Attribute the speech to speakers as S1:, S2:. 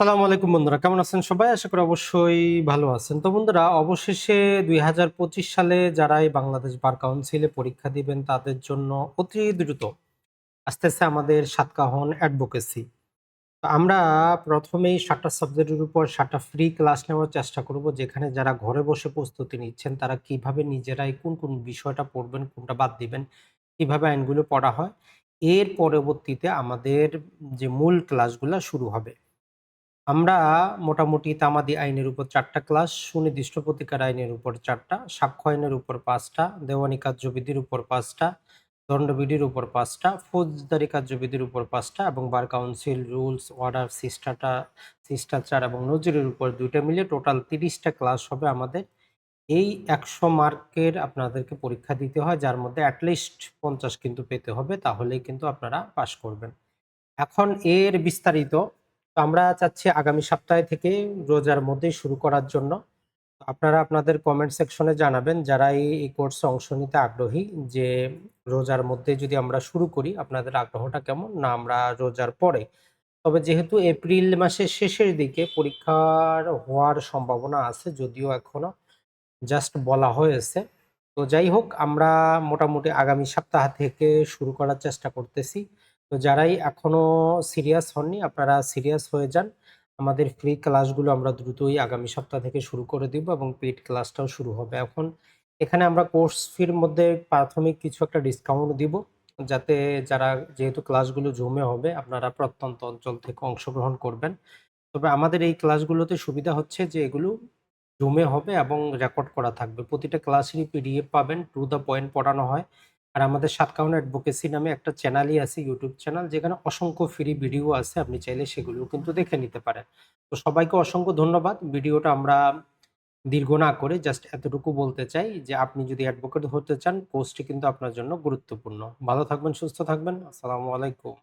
S1: সালামু আলাইকুম বন্ধুরা, কেমন আছেন সবাই? আশা করি অবশ্যই ভালো আছেন। তো বন্ধুরা, অবশেষে দুই হাজার পঁচিশ সালে যারা বাংলাদেশ বার কাউন্সিলে পরীক্ষা দিবেন, তাদের জন্য অতি দ্রুত আসতেছে আমাদের সাতকাহন অ্যাডভোকেসি। তো আমরা প্রথমেই সাতটা সাবজেক্টের উপর সাতটা ফ্রি ক্লাস নেওয়ার চেষ্টা করব, যেখানে যারা ঘরে বসে প্রস্তুতি নিচ্ছেন, তারা কীভাবে নিজেরাই কোন কোন বিষয়টা পড়বেন, কোনটা বাদ দিবেন, কীভাবে আইনগুলো পড়া হয়, এর পরবর্তীতে আমাদের যে মূল ক্লাসগুলো শুরু হবে। আমরা মোটামুটি তামাদি আইনের উপর চারটা ক্লাস, সুনির্দিষ্ট প্রতিকার আইনের উপর চারটা, সাক্ষ্য আইনের উপর পাঁচটা, দেওয়ানি কার্যবিধির উপর পাঁচটা, দণ্ডবিধির উপর পাঁচটা, ফৌজদারি কার্যবিধির উপর পাঁচটা এবং বার কাউন্সিল রুলস, অর্ডার সিস্টাটা শিষ্টাচার এবং নজরের উপর দুইটা মিলে টোটাল তিরিশটা ক্লাস হবে আমাদের। এই একশো মার্কের আপনাদেরকে পরীক্ষা দিতে হয়, যার মধ্যে অ্যাটলিস্ট পঞ্চাশ কিন্তু পেতে হবে, তাহলেই কিন্তু আপনারা পাশ করবেন। এখন এর বিস্তারিত তো আমরা চাচ্ছি আগামী সপ্তাহে থেকে রোজার মধ্যেই শুরু করার জন্য। আপনারা আপনাদের কমেন্ট সেকশনে জানাবেন যারা এই কোর্সে অংশ নিতে আগ্রহী যে রোজার মধ্যে যদি আমরা শুরু করি আপনাদের আগ্রহটা কেমন? না, আমরা রোজার পরে। তবে যেহেতু এপ্রিল মাসের শেষের দিকে পরীক্ষার হওয়ার সম্ভাবনা আছে যদিও এখনও জাস্ট বলা হয়েছে। তো যাই হোক, আমরা মোটামুটি আগামী সপ্তাহ থেকে শুরু করার চেষ্টা করতেছি। তো যারাই এখনও সিরিয়াস হননি, আপনারা সিরিয়াস হয়ে যান। আমাদের ফ্রি ক্লাসগুলো আমরা দ্রুতই আগামী সপ্তাহ থেকে শুরু করে দিব এবং পেইড ক্লাসটাও শুরু হবে। এখন এখানে আমরা কোর্স ফির মধ্যে প্রাথমিক কিছু একটা ডিসকাউন্ট দিব, যাতে যারা যেহেতু ক্লাসগুলো জমে হবে, আপনারা প্রত্যন্ত অঞ্চল থেকে অংশগ্রহণ করবেন। তবে আমাদের এই ক্লাসগুলোতে সুবিধা হচ্ছে যে এগুলো জমে হবে এবং রেকর্ড করা থাকবে। প্রতিটা ক্লাসেরই পিডিএফ পাবেন টু দ্য পয়েন্ট পড়ানো হয়। আর আমাদের সাতকাউন অ্যাডভোকেসি নামে একটা চ্যানেলই আছে, ইউটিউব চ্যানেল, যেখানে অসংখ্য ফ্রি ভিডিও আছে, আপনি চাইলে সেগুলো কিন্তু দেখে নিতে পারেন। তো সবাইকে অসংখ্য ধন্যবাদ। ভিডিওটা আমরা দীর্ঘ না করে জাস্ট এতটুকু বলতে চাই যে, আপনি যদি অ্যাডভোকেট হতে চান পোস্টটি কিন্তু আপনার জন্য গুরুত্বপূর্ণ। ভালো থাকবেন, সুস্থ থাকবেন। আসসালামু আলাইকুম।